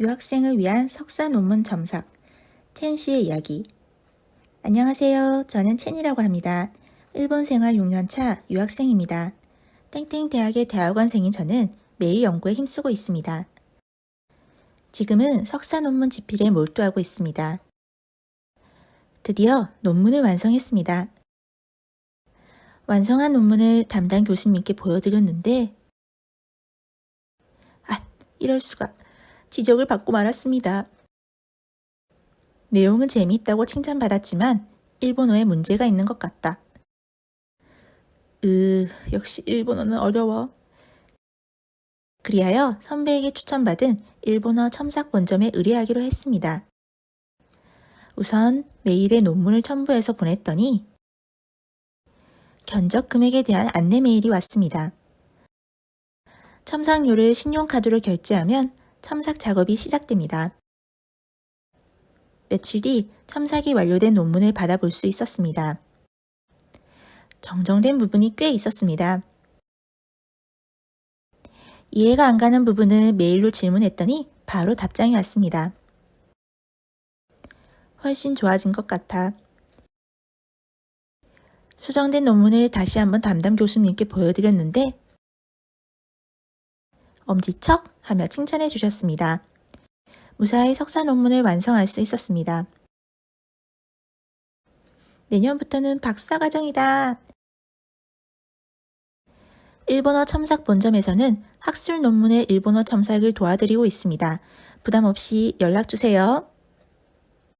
유학생을 위한 석사 논문 첨삭 첸 씨의 이야기 안녕하세요. 저는 첸이라고 합니다. 일본 생활 6년차 유학생입니다. 땡땡 대학의 대학원생인 저는 매일 연구에 힘쓰고 있습니다. 지금은 석사 논문 집필에 몰두하고 있습니다. 드디어 논문을 완성했습니다. 완성한 논문을 담당 교수님께 보여드렸는데 아, 이럴 수가. 지적을 받고 말았습니다. 내용은 재미있다고 칭찬받았지만 일본어에 문제가 있는 것 같다. 으, 역시 일본어는 어려워. 그리하여 선배에게 추천받은 일본어 첨삭 본점에 의뢰하기로 했습니다. 우선 메일에 논문을 첨부해서 보냈더니 견적 금액에 대한 안내 메일이 왔습니다. 첨삭료를 신용카드로 결제하면 첨삭 작업이 시작됩니다. 며칠 뒤 첨삭이 완료된 논문을 받아볼 수 있었습니다. 정정된 부분이 꽤 있었습니다. 이해가 안 가는 부분을 메일로 질문했더니 바로 답장이 왔습니다. 훨씬 좋아진 것 같아. 수정된 논문을 다시 한번 담당 교수님께 보여드렸는데 엄지척 하며 칭찬해 주셨습니다. 무사히 석사 논문을 완성할 수 있었습니다. 내년부터는 박사과정이다. 일본어 첨삭 본점에서는 학술 논문의 일본어 첨삭을 도와드리고 있습니다. 부담 없이 연락 주세요.